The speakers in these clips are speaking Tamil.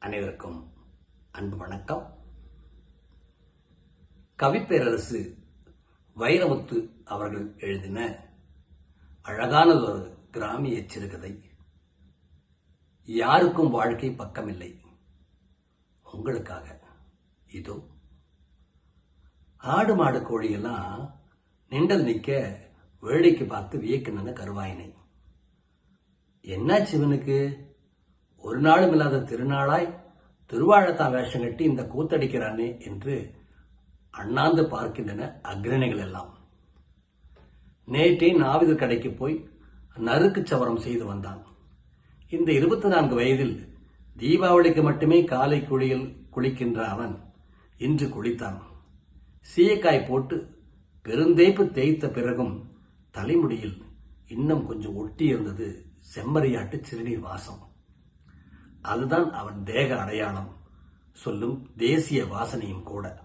அனைவருக்கும் அன்பு வணக்கம். கவிப்பேரரசு வைரமுத்து அவர்கள் எழுதின அழகானதொரு கிராமிய சிறுகதை. யாருக்கும் வாழ்க்கை பக்கமில்லை. உங்களுக்காக இதோ. ஆடு மாடு கோழியெல்லாம் நிண்டல் நிற்க வேடிக்கை பார்த்து வியக்கினன கருவாயினை. என்னாச்சு இவனுக்கு? ஒரு நாளும் இல்லாத திருநாளாய் திருவாழத்தான் வேஷம் கட்டி இந்த கூத்தடிக்கிறானே என்று அண்ணாந்து பார்க்கின்றன அக்ரணிகள் எல்லாம். நேற்றே நாவிது கடைக்கு போய் நறுக்கு சவரம் செய்து வந்தான். இந்த இருபத்தி நான்கு வயதில் தீபாவளிக்கு மட்டுமே காலை குளியல் குளிக்கின்ற அவன் இன்று குளித்தான். சீயக்காய் போட்டு பெருந்தேய்ப்பு தேய்த்த பிறகும் தலைமுடியில் இன்னும் கொஞ்சம் ஒட்டி இருந்தது செம்மறியாட்டு சிறுநீர் வாசம் அதுதான் அவன் தேக அடையாளம். சொல்லும் தேசிய வாசனையும் கூட.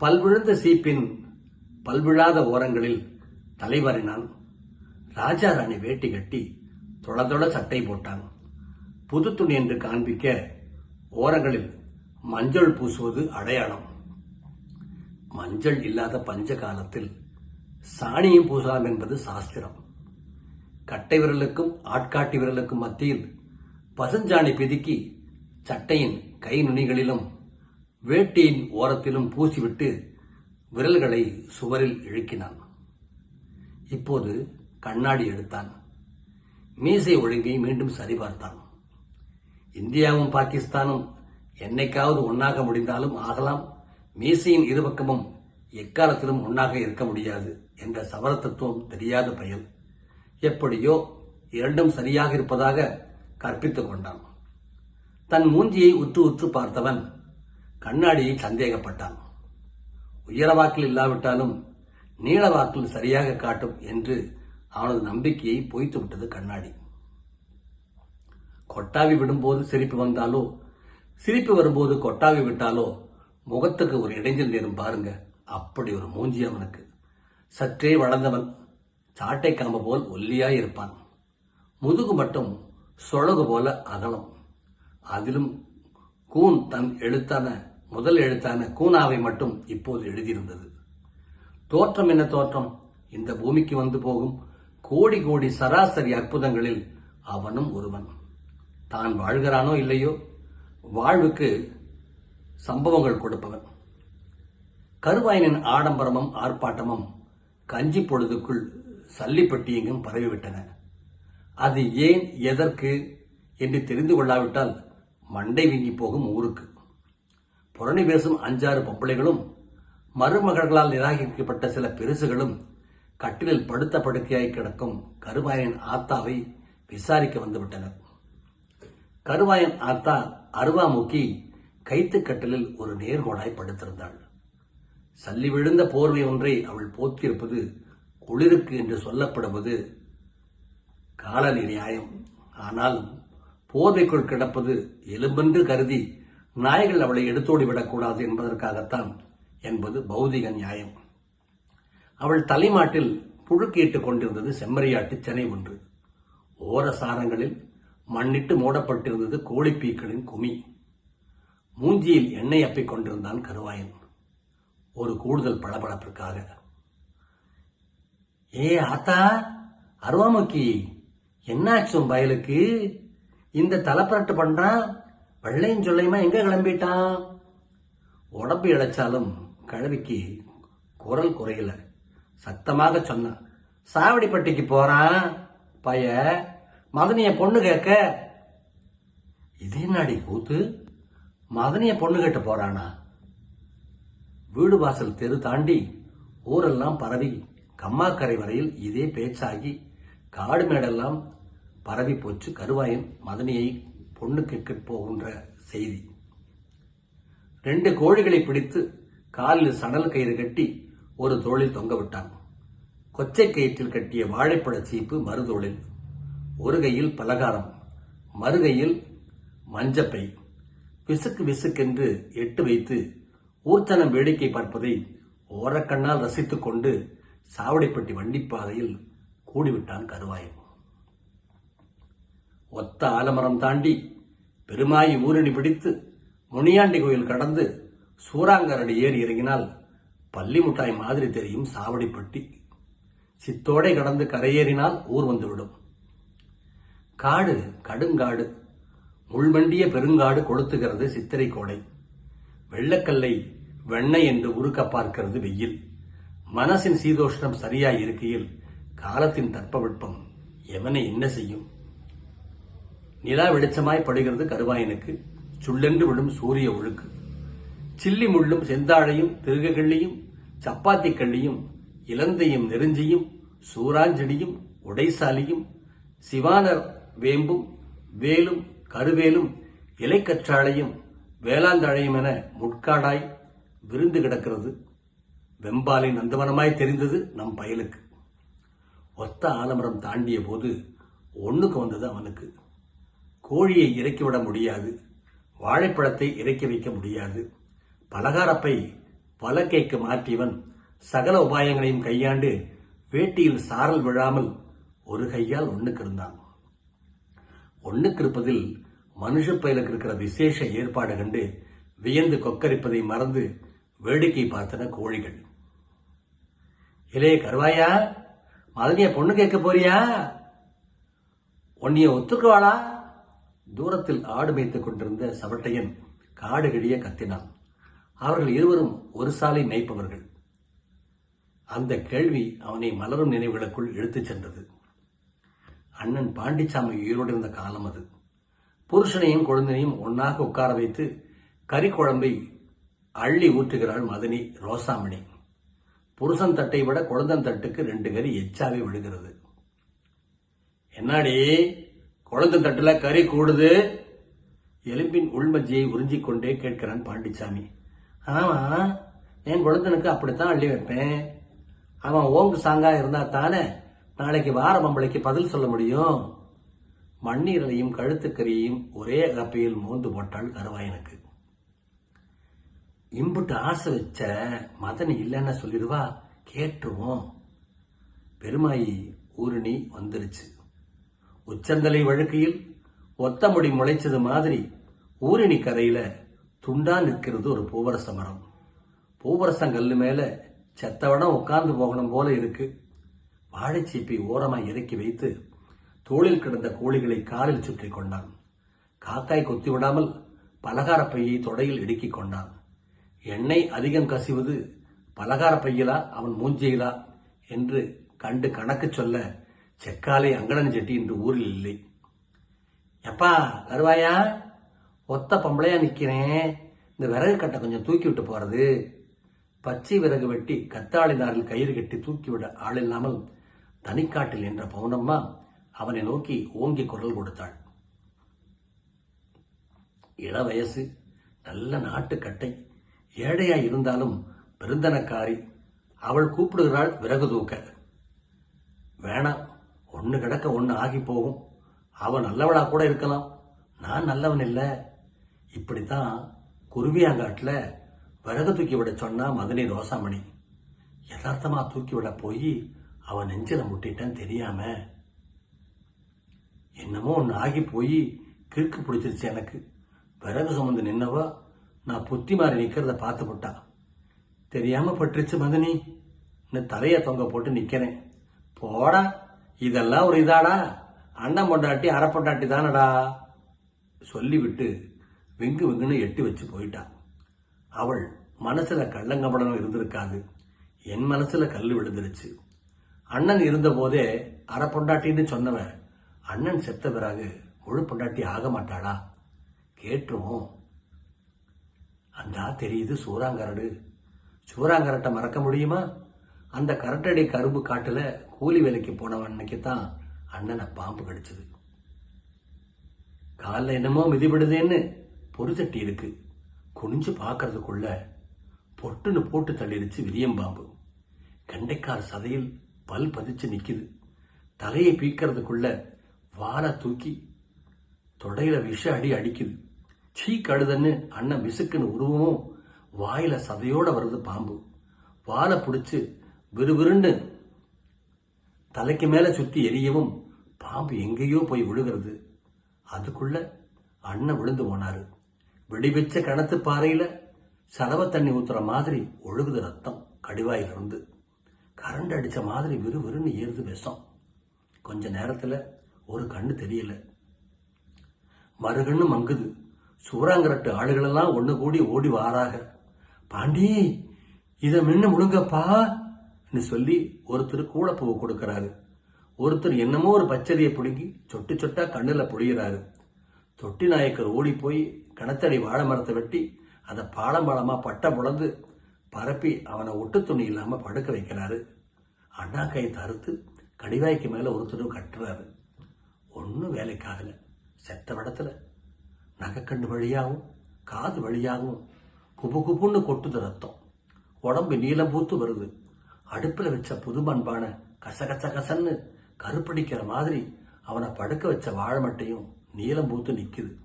பல்விழுந்த சீப்பின் பல்விழாத ஓரங்களில் தலைவரினான் ராஜா ராணி வேட்டி கட்டி தொளதொள சட்டை போட்டான். புது துணி என்று காண்பிக்க ஓரங்களில் மஞ்சள் பூசுவது அடையாளம். மஞ்சள் இல்லாத பஞ்ச காலத்தில் சாணியும் பூசலாம் என்பது சாஸ்திரம். கட்டை விரலுக்கும் ஆட்காட்டி விரலுக்கும் மத்தியில் பசுஞ்சாணி பிதுக்கி சட்டையின் கை நுனிகளிலும் வேட்டியின் ஓரத்திலும் பூசிவிட்டு விரல்களை சுவரில் இழுக்கினான். இப்போது கண்ணாடி எடுத்தான். மீசை ஒழுங்கை மீண்டும் சரிபார்த்தான். இந்தியாவும் பாகிஸ்தானும் என்னைக்காவது ஒன்றாக முடிந்தாலும் ஆகலாம். மீசையின் இருபக்கமும் எக்காலத்திலும் ஒன்றாக இருக்க முடியாது என்ற சவர தத்துவம் தெரியாத பயல். எப்படியோ இரண்டும் சரியாக இருப்பதாக கற்பித்துக் கொண்டான் தன் மூஞ்சியை உற்று உற்று பார்த்தவன் கண்ணாடியை சந்தேகப்பட்டான். உயர வாக்கில் இல்லாவிட்டாலும் நீள வாக்கில் சரியாக காட்டும் என்று அவனது நம்பிக்கையை பொய்த்து விட்டது கண்ணாடி. கொட்டாவி விடும்போது சிரிப்பு வந்தாலோ சிரிப்பு வரும்போது கொட்டாவி விட்டாலோ முகத்துக்கு ஒரு இடைஞ்சல் நேரும் பாருங்க அப்படி ஒரு மூஞ்சி அவனுக்கு. சற்றே வளர்ந்தவன் சாட்டை காம்பு போல் ஒல்லியாய் இருப்பான். முதுகு மட்டும் சொலகு போல அகலம். அதிலும் கூன் தன் எழுத்தான முதல் எழுத்தான கூனாவை மட்டும் இப்போது எழுதியிருந்தது. தோற்றம் என்ன தோற்றம்? இந்த பூமிக்கு வந்து போகும் கோடி கோடி சராசரி அற்புதங்களில் அவனும் ஒருவன். தான் வாழ்கிறானோ இல்லையோ? வாழ்வுக்கு சம்பவங்கள் கொடுப்பவன். கருவாயனின் ஆடம்பரமும் ஆர்ப்பாட்டமும் கஞ்சி பொழுதுக்குள் சல்லிப்பட்டி எங்கும் பரவிவிட்டன. அது ஏன் எதற்கு என்று தெரிந்து கொள்ளாவிட்டால் மண்டை வீங்கி போகும் ஊருக்கு. புரணி பேசும் அஞ்சாறு பொம்பளைகளும் மருமகள்களால் நிராகரிக்கப்பட்ட சில பெருசுகளும் கட்டிலில் படுத்த படுக்கையாய் கிடக்கும் கருவாயன் ஆத்தாவை விசாரிக்க வந்துவிட்டனர். கருவாயன் ஆத்தா அருவாமுக்கி கைத்துக்கட்டலில் ஒரு நேர்கோடாய் படுத்திருந்தாள். சல்லி விழுந்த போர்வை ஒன்றை அவள் போக்கியிருப்பது குளிருக்கு என்று சொல்லப்படுவது காலனி நியாயம். ஆனாலும் போர்வைக்குள் கிடப்பது எலும்பென்று கருதி நாய்கள் அவளை எடுத்தோடிவிடக்கூடாது என்பதற்காகத்தான் என்பது பௌதிக நியாயம். அவள் தலைமாட்டில் புழுக்கிட்டுக் கொண்டிருந்தது செம்மறியாட்டு செனை ஒன்று. ஓர சாரங்களில் மண்ணிட்டு மூடப்பட்டிருந்தது கோழிப்பீக்களின் குமி. மூஞ்சியில் எண்ணெய் அப்பிக் கொண்டிருந்தான் கருவாயன். ஒரு கூடுதல் பளபளப்பிற்காக ஏ ஆத்தா அருவாமுக்கி என்னாச்சும் பயலுக்கு? இந்த தலைப்பரட்டு பண்றான்? வெள்ளையும் சொல்லையுமா எங்க கிளம்பிட்டான்? உடம்பு இழைச்சாலும் கழுவிக்கு குரல் குறையல. சத்தமாக சொன்னான் சாவடிப்பட்டிக்கு போறான் பைய. மதனிய பொண்ணு கேட்க. இதே நாடி கூத்து? மதனிய பொண்ணு கேட்டு போறானா? வீடு வாசல் தெரு தாண்டி ஊரெல்லாம் பரவி கம்மாக்கரை வரையில் இதே பேச்சாகி காடு மேடெல்லாம் பரவி போச்சு. கருவாயன் மதனியை பொண்ணு கேட்க போகின்ற செய்தி. ரெண்டு கோழிகளை பிடித்து காலில் சணல் கயிறு கட்டி ஒரு தோளில் தொங்க விட்டான். கொச்சை கயிற்றில் கட்டிய வாழைப்பழ சீப்பு மறுதோளில். ஒரு கையில் பலகாரம் மறுகையில் மஞ்சப்பை. விசுக்கு விசுக்கென்று எட்டு வைத்து ஊர்ச்சனம் வேடிக்கை பார்ப்பதை ஓரக்கண்ணால் ரசித்துக் கொண்டு சாவடிப்பட்டி வண்டிப்பாதையில் கூடிவிட்டான் கருவாயன். ஒத்த ஆலமரம் தாண்டி பெருமாயி ஊரணி பிடித்து முனியாண்டி கோயில் கடந்து சூறாங்கரடி ஏறி இறங்கினால் பள்ளி முட்டாய் மாதிரி தெரியும் சாவடிப்பட்டி சித்தோடை கடந்து கரையேறினால் ஊர் வந்துவிடும். காடு கடுங்காடு முள்மண்டிய பெருங்காடு கொளுத்துகிறது சித்திரை கோடை. வெள்ளக்கல்லை வெண்ணெய் என்று உருக்க பார்க்கிறது வெயில். மனசின் சீதோஷ்ணம் சரியாய் இருக்கையில் காலத்தின் தட்பவெட்பம் எவனை என்ன செய்யும்? நிலா வெளிச்சமாய் படுகிறது கருவாயனுக்கு. சுள்ளென்று விடும் சூரிய ஒழுக்கு. சில்லி முள்ளும் செந்தாழையும் திருகக்கள்ளியும் சப்பாத்தி கள்ளியும் இலந்தையும் நெருஞ்சியும் சூராஞ்செடியும் உடைசாலியும் சிவான வேம்பும் வேலும் கருவேலும் இலைக்கற்றாழையும் வேளாந்தாழையும் என முட்காடாய் விருந்து கிடக்கிறது. வெம்பாலை நந்தவனமாய் தெரிந்தது நம் பயலுக்கு. ஒத்த ஆலமரம் தாண்டிய போது ஒன்றுக்கு வந்தது அவனுக்கு. கோழியை இறக்கிவிட முடியாது. வாழைப்பழத்தை இறக்கி வைக்க முடியாது. பலகாரப்பை பலக்கைக்கு மாற்றியவன் சகல உபாயங்களையும் கையாண்டு வேட்டியில் சாரல் விழாமல் ஒரு கையால் ஒன்றுக்கு இருந்தான். ஒன்றுக்கு இருப்பதில் மனுஷ பயலுக்கு இருக்கிற விசேஷ ஏற்பாடு கண்டு வியந்து கொக்கரிப்பதை மறந்து வேடிக்கை பார்த்தன கோழிகள். இலே கருவாயா மதனிய பொண்ணு கேட்க போறியா? உன்னைய ஒத்துக்குவாளா? தூரத்தில் ஆடு மேய்த்துக் கொண்டிருந்த சவட்டையன் காடு கிழிய கத்தினான். அவர்கள் இருவரும் ஒரு சாலை மேய்ப்பவர்கள். அந்த கேள்வி அவனை மலரும் நினைவுகளுக்குள் இழுத்துச் சென்றது. அண்ணன் பாண்டிச்சாமி உயிரோடு இருந்த காலம் அது. புருஷனையும் குழந்தையும் ஒன்னாக உட்கார வைத்து கறி குழம்பை அள்ளி ஊற்றுகிறாள் மதனி ரோசாமணி. புருஷன் தட்டை விட குழந்தன் தட்டுக்கு ரெண்டு கறி எச்சாவே விழுகிறது. என்னாடி? குழந்தை தட்டுல கறி கூடுது. எலும்பின் உள்மஜ்ஜியை உறிஞ்சிக் கொண்டே கேட்கிறான் பாண்டிச்சாமி. ஆமா என் குழந்தனுக்கு அப்படித்தான் அள்ளி வைப்பேன். அவன் ஓங்கு சாங்கா இருந்தா தானே நாளைக்கு வார மம்பளைக்கு பதில் சொல்ல முடியும்? மண்ணீரலையும் கழுத்துக்கறியையும் ஒரே கப்பையில் மோந்து போட்டாள் கருவாயனுக்கு. இம்புட்டு ஆசை வச்ச மதனி இல்லைன்னு சொல்லிடுவா கேட்டுருவோம். பெருமாயி ஊரணி வந்துருச்சு. உச்சந்தலை வழுக்கையில் ஒத்தமுடி முளைச்சது மாதிரி ஊரணி கரையில துண்டா நிற்கிறது ஒரு பூவரச மரம். பூவரசங்கல் மேல செத்தவடம் உட்கார்ந்து போகணும் போல இருக்கு. வாழைச்சீப்பை ஓரமாய் இறக்கி வைத்து தோளில் கிடந்த கோழிகளை காலில் சுற்றி கொண்டான். காக்காய் கொத்தி விடாமல் பலகார பையை தொடையில் இடுக்கிக் கொண்டான். எண்ணெய் அதிகம் கசிவது பலகார பையிலா அவன் மூஞ்சியிலா என்று கண்டு கணக்கு சொல்ல செக்காலை அங்கடன் செட்டி இன்று ஊரில் இல்லை. எப்பா வருவாயா? ஒத்த பொம்பளையா நிற்கிறேன் இந்த விறகு கட்டை கொஞ்சம் தூக்கி விட்டு போறது. பச்சை விறகு வெட்டி கத்தாழினாரில் கயிறு கட்டி தூக்கிவிட ஆள் இல்லாமல் தனிக்காட்டில் என்ற பவுனம்மா அவனை நோக்கி ஓங்கி குரல் கொடுத்தாள். இள வயசு நல்ல நாட்டுக்கட்டை ஏழையாய் இருந்தாலும் பெருந்தனக்காரி. அவள் கூப்பிடுகிறாள் விறகு தூக்க. வேணாம். ஒன்று கிடக்க ஒன்று ஆகி போகும். அவன் நல்லவளாக கூட இருக்கலாம். நான் நல்லவன் இல்லை. இப்படித்தான் குருவியாங்காட்டில் விறகு தூக்கி விட சொன்னா மதனி ரோசாமணி. யதார்த்தமாக தூக்கி விட போய் அவன் நெஞ்சில் முட்டிட்டான் தெரியாம. என்னமோ ஒன்று ஆகி போய் கிறுக்கு பிடிச்சிருச்சு எனக்கு. விறகு சுமந்து நின்னவா நான் புத்தி மாறி நிற்கிறத பார்த்து விட்டான் தெரியாம பட்டுருச்சு மதனி. இன்னும் தலையை தொங்க போட்டு நிற்கிறேன் போடா. இதெல்லாம் ஒரு இதாடா. அண்ணன் பொண்டாட்டி அரை பொண்டாட்டி தானடா. சொல்லிவிட்டு வெங்கு வெங்குன்னு எட்டி வச்சு போயிட்டா. அவள் மனசுல கள்ளங்கபடம் இருந்திருக்காது. என் மனசுல கல் விழுந்துருச்சு. அண்ணன் இருந்தபோதே அரை பொண்டாட்டின்னு சொன்னவன் அண்ணன் செத்த பிறகு முழு பொண்டாட்டி ஆக மாட்டாளா? கேட்டுருவோம். அந்தா தெரியுது சூறாங்கரடு. சூறாங்கரட்டை மறக்க முடியுமா? அந்த கரட்டடி கரும்பு காட்டுல கூலி வேலைக்கு போனவன் அன்னைக்கு தான் அண்ணனை பாம்பு கடிச்சது. காலில் என்னமோ மிதிபடுதேன்னு பொறுத்தட்டி இருக்கு. குனிஞ்சு பார்க்கறதுக்குள்ள பொட்டுன்னு போட்டு தள்ளிருச்சு விரியம்பாம்பு கண்டைக்கார் சதையில் பல் பதிச்சு நிற்குது தலையை பீக்கிறதுக்குள்ள வாரை தூக்கி தொடையில விஷ அடி அடிக்குது. சீ கழுதன்னு அண்ணன் விசுக்குன்னு உருவமும் வாயில சதையோட வருது பாம்பு. வாழை பிடிச்சு விறுவிறுன்னு தலைக்கு மேலே சுற்றி எரியவும் பாம்பு எங்கேயோ போய் விழுகிறது. அதுக்குள்ள அண்ணன் விழுந்து போனாரு. வெடிவெச்ச கிணத்து பாறையில சலவ தண்ணி ஊத்துற மாதிரி ஒழுகுது ரத்தம் கடிவாயிலிருந்து. கரண்ட் அடிச்ச மாதிரி விறுவிறுன்னு ஏறுது விஷம். கொஞ்ச நேரத்துல ஒரு கண்ணு தெரியல. மறுகண்ணு மங்குது. சூறாங்கரட்டு ஆளுகளெல்லாம் ஒன்று கூடி ஓடி வாராக. பாண்டி இதை மின்னு முழுங்கப்பா. சொல்லி ஒருத்தர் கூடப்பூவை கொடுக்கறாரு. ஒருத்தர் என்னமோ ஒரு பச்சரியை பிடுங்கி சொட்டு சொட்டா கண்ணில் புழியறாரு. தொட்டி நாயக்கர் ஓடி போய் கணத்தடி வாழை மரத்தை வெட்டி அதை பாலம் பாலமா பட்டை புலந்து பரப்பி அவனை ஒட்டு துணி இல்லாமல் படுக்க வைக்கிறாரு. அண்ணா கை தறுத்து கடிவாய்க்கு மேலே ஒருத்தரும் கட்டுறாரு. ஒன்றும் வேலைக்காகல. செத்த படத்துல நகைக்கண்டு வழியாகவும் காது வழியாகவும் குபு குபுன்னு கொட்டுது ரத்தம். உடம்பு நீலம் பூத்து வருது. அடுப்பில் வச்ச புது பண்பான கச கச கசன்னு கருப்படிக்கிற மாதிரி அவனை படுக்க வச்ச வாழை மட்டையும் நீளம் பூத்து நிற்குது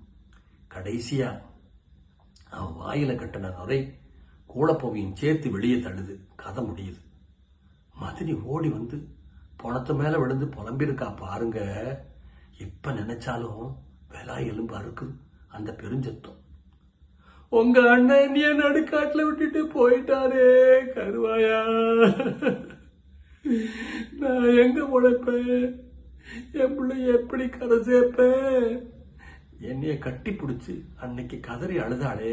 கடைசியா அவன் வாயில கட்டின நுரை கூடப்போவையும் சேர்த்து வெளியே தள்ளுது. கதை முடியுது. மதினி ஓடி வந்து பணத்து மேல விழுந்து புலம்பிருக்கா பாருங்க. இப்ப நினைச்சாலும் வெலா எலும்பு அறுக்குது. அந்த பெருஞ்சத்தம். உங்க அண்ணன் என்னைய நடுக்காட்டில் விட்டுட்டு போயிட்டாரே கருவாயா. நான் எங்க உழைப்பேன் என் பிள்ளை எப்படி கரை சேர்ப்பேன்? என்னைய கட்டி பிடிச்சி அன்னைக்கு கதறி அழுதாளே.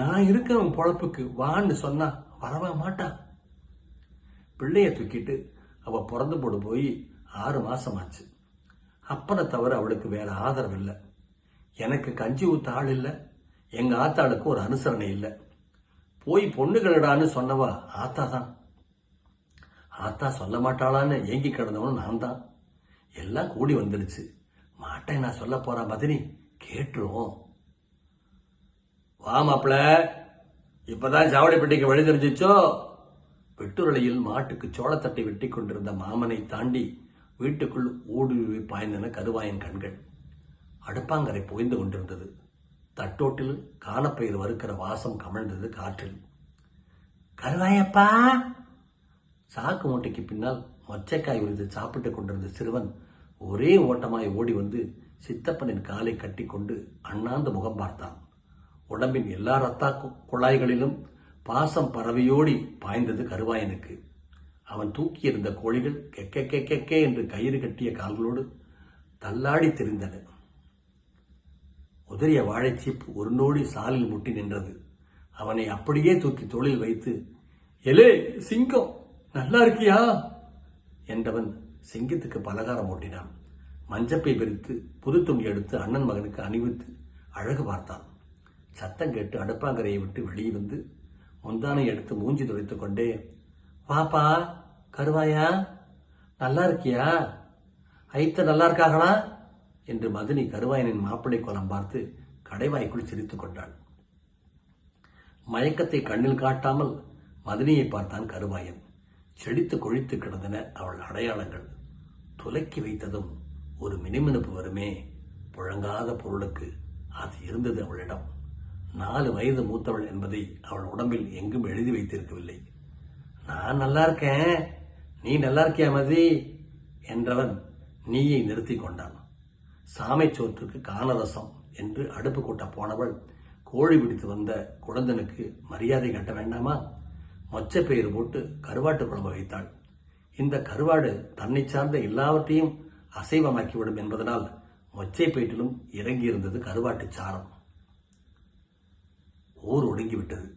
நான் இருக்கிறவன் பொழப்புக்கு வான்னு சொன்னா வரவே மாட்டான் பிள்ளைய தூக்கிட்டு அவ பிறந்து போடு போய் ஆறு மாசம் ஆச்சு. அப்பனை தவிர அவளுக்கு வேற ஆதரவு இல்லை எனக்கு கஞ்சி ஊத்த ஆள் இல்லை. எங்கள் ஆத்தாளுக்கு ஒரு அனுசரணை இல்லை. போய் பொண்ணுகளிடான்னு சொன்னவா ஆத்தா தான். ஆத்தா சொல்ல மாட்டாளான்னு ஏங்கி கிடந்தவனும் நான் தான். எல்லாம் கூடி வந்துடுச்சு. மாட்டேன் நான் சொல்ல போகிற மதினி கேட்டுருவோம். வா மாப்பிள இப்போதான் ஜாவடிப்பட்டிக்கு வழி தெரிஞ்சிச்சோ? வெட்டுரளியில் மாட்டுக்கு சோளத்தட்டை வெட்டி கொண்டிருந்த மாமனை தாண்டி வீட்டுக்குள் ஊடுருவி பாய்ந்தன கருவாயின் கண்கள். அடுப்பாங்கரை புகைந்து கொண்டிருந்தது. தட்டோட்டில் காலப்பயிர் வறுக்கிற வாசம் கமழ்ந்தது காற்றில். கருவாயப்பா! சாக்கு மூட்டைக்கு பின்னால் மொச்சக்காய் உரித்து சாப்பிட்டுக் கொண்டிருந்த சிறுவன் ஒரே ஓட்டமாய் ஓடி வந்து சித்தப்பனின் காலை கட்டி கொண்டு அண்ணாந்து முகம் பார்த்தான். உடம்பின் எல்லா ரத்தா கு- குழாய்களிலும் பாசம் பறவையோடி பாய்ந்தது கருவாயனுக்கு. அவன் தூக்கியிருந்த கோழிகள் கெக்க கெக்கே என்று கயிறு கட்டிய கால்களோடு தள்ளாடி தெரிந்தன. உதறிய வாழைச்சீப்பு ஒரு நோடி சாலில் முட்டி நின்றது. அவனை அப்படியே தூக்கி தோளில் வைத்து எலே சிங்கம் நல்லா இருக்கியா? என்றவன் சிங்கத்துக்கு பலகாரம் ஓட்டினான். மஞ்சப்பை விரித்து புது துணி எடுத்து அண்ணன் மகனுக்கு அணிவித்து அழகு பார்த்தான். சத்தம் கேட்டு அடுப்பாங்கரையை விட்டு வெளியே வந்து முந்தானை எடுத்து மூஞ்சி துடைத்து கொண்டே வாப்பா கருவாயா நல்லா இருக்கியா? ஐத்த நல்லா இருக்காங்களா? என்று மதினி கருவாயனின் மாப்பிள்ளை கோலம் பார்த்து கடைவாய்க்குள் சிரித்துக் கொண்டாள். மயக்கத்தை கண்ணில் காட்டாமல் மதினியை பார்த்தான் கருவாயன். செடித்து கொழித்து கிடந்தன அவள் அடையாளங்கள். துலக்கி வைத்ததும் ஒரு மினிமினுப்பு வருமே புழங்காத பொருளுக்கு அது இருந்தது அவளிடம். நாலு வயது மூத்தவள் என்பதை அவள் உடம்பில் எங்கும் எழுதி வைத்திருக்கவில்லை. நான் நல்லா இருக்கேன் நீ நல்லா இருக்கியா மதி என்றவன் நீயை நிறுத்தி கொண்டான். சாமை சோற்றுக்கு கானரசம் என்று அடுப்பு கூட்ட போனவள் கோழி பிடித்து வந்த குழந்தனுக்கு மரியாதை கட்ட வேண்டாமா? மொச்சப்பயிறு போட்டு கருவாட்டு குழம்பு வைத்தாள். இந்த கருவாடு தன்னை சார்ந்த எல்லாவற்றையும் அசைவமாக்கிவிடும் என்பதனால் மொச்சை பயிற்றிலும் இறங்கியிருந்தது கருவாட்டு சாரம் ஊர் ஒடுங்கிவிட்டது.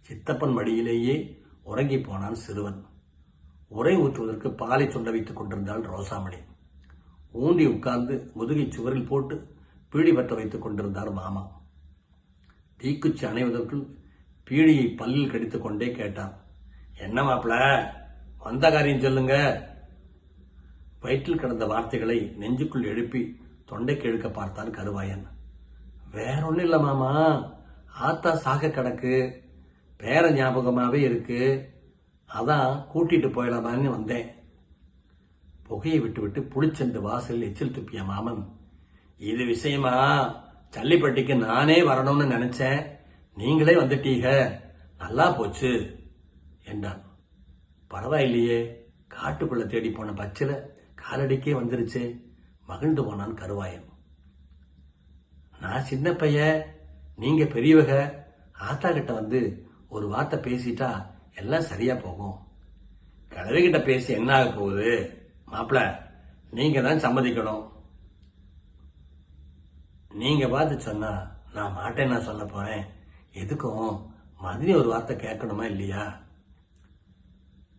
சித்தப்பன் மடியிலேயே உறங்கி போனான் சிறுவன். உரை ஊற்றுவதற்கு பாலை சுண்ட வைத்துக் கொண்டிருந்தாள் ரோசாமணி. ஊண்டி உட்கார்ந்து முதுகை சுவரில் போட்டு பீடி பற்ற வைத்துக் கொண்டிருந்தார் மாமா. தீக்குச்சி அணைவதற்குள் பீடியை பல்லில் கடித்து கொண்டே கேட்டான் என்ன மாப்பிள வந்த காரியம் சொல்லுங்க. வயிற்றில் கிடந்த வார்த்தைகளை நெஞ்சுக்குள் எழுப்பி தொண்டைக்கு இழுக்க பார்த்தான் கருவாயன். வேற ஒன்றும் இல்லை மாமா ஆத்தா சாக கிடக்கு பேர ஞாபகமாகவே இருக்கு. அதான் கூட்டிட்டு போயிடலாமான்னு வந்தேன். புகையை விட்டுவிட்டு புளிச்சென்று வாசலில் எச்சில் துப்பிய மாமன் இது விஷயமா? சல்லிப்பட்டிக்கு நானே வரணும்னு நினைச்சேன். நீங்களே வந்துட்டீங்க. நல்லா போச்சு என்றான். பரவாயில்லையே. காட்டுக்குள்ள தேடி போன பச்சில காலடிக்கே வந்துருச்சு. மகிழ்ந்து போனான் கருவாயன். நான் சின்ன பையன் நீங்க பெரியவக. ஆத்தா கிட்ட வந்து ஒரு வார்த்தை பேசிட்டா எல்லாம் சரியா போகும். கிழவிகிட்ட பேசி என்ன ஆக போகுது? மாப்பிள நீங்க தான் சம்மதிக்கணும். நீங்க பார்த்து சொன்னா நான் மாட்டேன் நான் சொல்ல போறேன். எதுக்கும்? மதுரை ஒரு வார்த்தை கேட்கணுமா இல்லையா?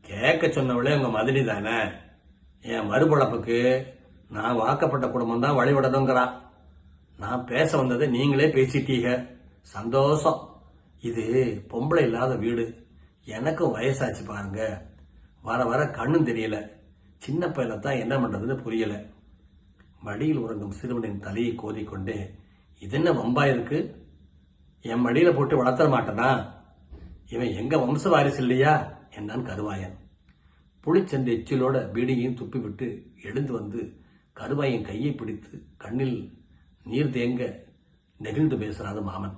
கேட்க சொன்னவளே உங்க மதுரை தானே. என் மறுபழப்புக்கு நான் வாக்கப்பட்ட குடும்பம் தான் வழிவிடணுங்கிறான் நான் பேச வந்ததை நீங்களே பேசிட்டீங்க. சந்தோஷம். இது பொம்பளை இல்லாத வீடு. எனக்கும் வயசாச்சு பாருங்க. வர வர கண்ணும் தெரியல. சின்ன பையனை தான் என்ன பண்ணுறதுன்னு புரியலை. மடியில் உறங்கும் சிறுவனின் தலையை கோதிக்கொண்டு இது என்ன வம்பா இருக்கு? என் மடியில் போட்டு வளர்த்தர மாட்டேனா? இவன் எங்கள் வம்ச வாரிசு இல்லையா? என்றான் கருவாயன். புளிச்சென்ற எச்சிலோட பீடியையும் துப்பிவிட்டு எழுந்து வந்து கருவாயன் கையை பிடித்து கண்ணில் நீர் தேங்க நெகிழ்ந்து பேசுறாரு மாமன்.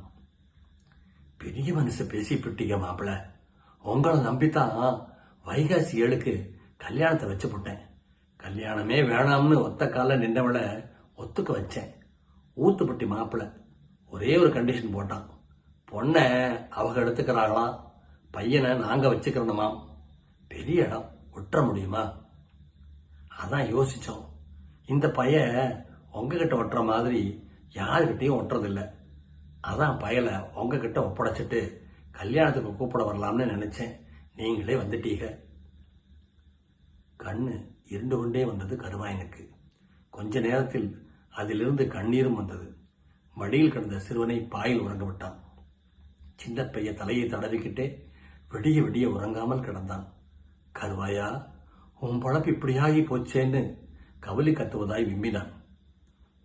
பெரிய மனுஷன் பேசிப்பிட்டீங்க மாப்பிள. உங்களை நம்பித்தான் வைகாசி ஏழுக்கு கல்யாணத்தை வச்சு போட்டேன். கல்யாணமே வேணாம்னு ஒத்த காலில் நின்றவளை ஒத்துக்க வச்சேன். ஊத்துப்பட்டி மாப்பிள ஒரே ஒரு கண்டிஷன் போட்டான். பொண்ணை அவங்க எடுத்துக்கிறாங்களாம் பையனை நாங்கள் வச்சுக்கிறணுமாம் பெரிய இடம் ஒட்டுற முடியுமா? அதான் யோசித்தோம் இந்த பையன் உங்ககிட்ட ஒட்டுற மாதிரி யாருக்கிட்டையும் ஒட்டுறதில்ல. அதான் பயலை உங்ககிட்ட ஒப்படைச்சிட்டு கல்யாணத்துக்கு கூப்பிட வரலாம்னு நினச்சேன். நீங்களே வந்துட்டீங்க. கண்ணு இருண்டு கொண்டே வந்தது கருவாயனுக்கு கொஞ்ச நேரத்தில் அதிலிருந்து கண்ணீரும் வந்தது. மடியில் கிடந்த சிறுவனை பாயில் உறங்க விட்டான். சின்ன பைய தலையை தடவிக்கிட்டே விடிய விடிய உறங்காமல் கிடந்தான். கருவாயா உன் பழப்பு இப்படியாகி போச்சேன்னு கவலி கத்துவதாய் விம்மினான்.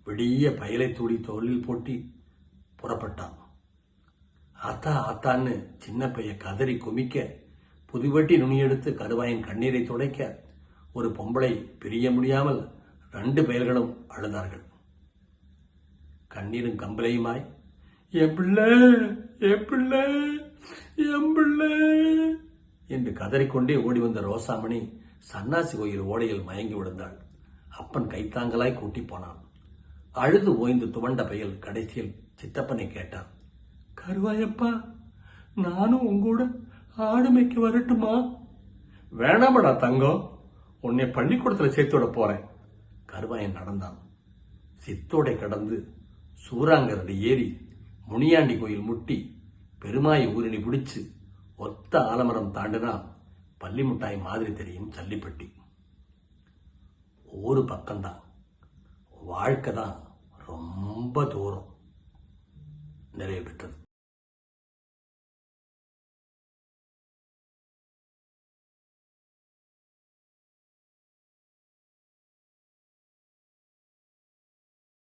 விடிய பயலை தூடி தோளில் போட்டி புறப்பட்டான். ஆத்தா ஆத்தான்னு சின்ன பைய கதறி குமிக்க புதுவட்டி நுனியெடுத்து கருவாயின் கண்ணீரை துடைக்க ஒரு பொம்பளை பிரிய முடியாமல் ரெண்டு பெயர்களும் அழுதார்கள். கண்ணீரும் கம்பளையுமாய் என் பிள்ளை என் பிள்ளை என் பிள்ளை என்று கதறிக்கொண்டே ஓடி வந்த ரோசாமணி சன்னாசி கோயில் ஓடையில் மயங்கி விழுந்தாள். அப்பன் கைத்தாங்கலாய் கூட்டி போனான். அழுது ஓய்ந்து துவண்ட பெயல் கடைசியில் சித்தப்பனை கேட்டான். கருவாயப்பா நானும் உங்கூட ஆடு மேய்க்க வரட்டுமா? வேணாமடா தங்கம் உன்னை பள்ளிக்கூடத்தில் சேர்த்து விட போறேன். கருவாயன் நடந்தான். சித்தோடை கடந்து சூறாங்கரடி ஏறி முனியாண்டி கோயில் முட்டி பெருமாய் ஊரணி பிடிச்சு ஒத்த ஆலமரம் தாண்டினா பள்ளி முட்டாய் மாதிரி தெரியும் சல்லிப்பட்டி ஒரு பக்கம்தான். வாழ்க்கை தான் ரொம்ப தூரம். நிறைய பெற்றது.